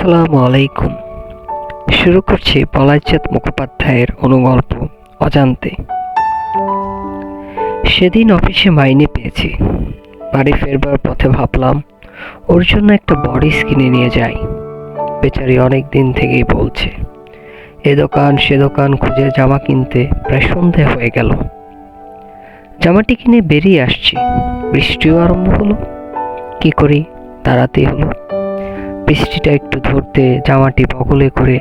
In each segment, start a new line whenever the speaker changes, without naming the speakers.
আসসালামু আলাইকুম। শুরু করছি পলাইচাঁদ মুখোপাধ্যায়ের অনুগল্প, অজান্তে। সেদিন অফিসে মাইনে পেয়েছি। বাড়ি ফেরবার পথে ভাবলাম, ওর জন্য একটা বডিস কিনে নিয়ে যাই। বেচারি অনেক দিন থেকেই বলছে, এ দোকান, সে দোকান খুঁজে জামা কিনতে প্রায় সন্ধে হয়ে গেল। জামাটি কিনে বেরিয়ে আসছি। বৃষ্টিও আরম্ভ হলো। কি করি? তাড়াতেই হলো। বৃষ্টিটা একটু ধরতে জামাটি বগলে করে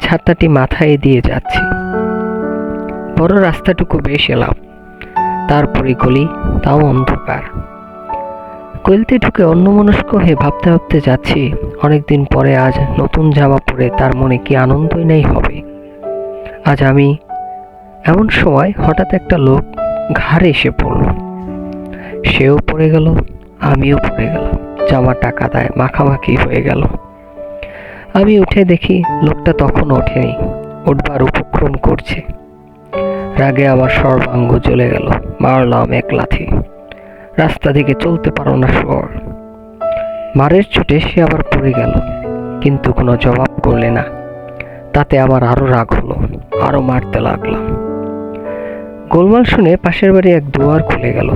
ছাতাটি মাথায় দিয়ে যাচ্ছি। বড় রাস্তাটুকু বেশ এলাম। তারপরে গলি, তাও অন্ধকার। গলিতে ঢুকে অন্যমনস্ক হয়ে ভাবতে ভাবতে যাচ্ছি, অনেকদিন পরে আজ নতুন জামা পরে তার মনে কি আনন্দই নাই হবে। আজ আমি এমন সময় হঠাৎ একটা লোক ঘাড়ে এসে পড়ল। সেও পড়ে গেল, আমিও পড়ে গেলাম। জামাটা দেয়, মাখামাখি হয়ে গেল। আমি উঠে দেখি লোকটা তখন ওঠেনি, উঠবার উপক্রম করছে। রাগে আমার সর্বাঙ্গ চলে গেল, মারলাম এক লাথি। রাস্তা দিকে চলতে পারো না সর মারের চোটে সে আবার পড়ে গেল, কিন্তু কোনো জবাব করলে না। তাতে আমার আরও রাগ হলো, আরও মারতে লাগলাম। গোলমাল শুনে পাশের বাড়ি এক দুয়ার খুলে গেল।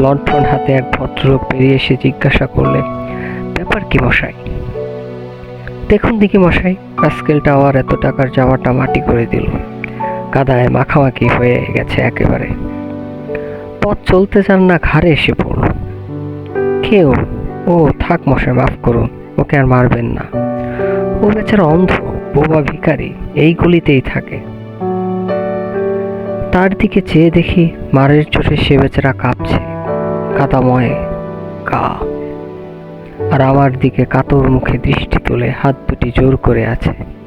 লণ্ঠন হাতে এক ভদ্রলোক বেরিয়ে এসে জিজ্ঞাসা করলেন, ব্যাপার কি মশাই? দেখুন দেখি মশাই আজকেল টাওয়ার এত টাকার জামাটা মাটি করে দিল। কাদায় মাখামাখি হয়ে গেছে একেবারে। পথ চলতে চান না, ঘাড়ে এসে পড়ল। কেউ, ও, থাক মশাই, মাফ করুন, ওকে আর মারবেন না। ও বেচারা অন্ধ, বোবা ভিখারি, এই গলিতেই থাকে। তার দিকে চেয়ে দেখি, মারের চোটে সে বেচারা কাঁপছে। কাদাময় গা। আর আমার দিকে কাতর মুখে দৃষ্টি তুলে হাত দুটি জোর করে আছে।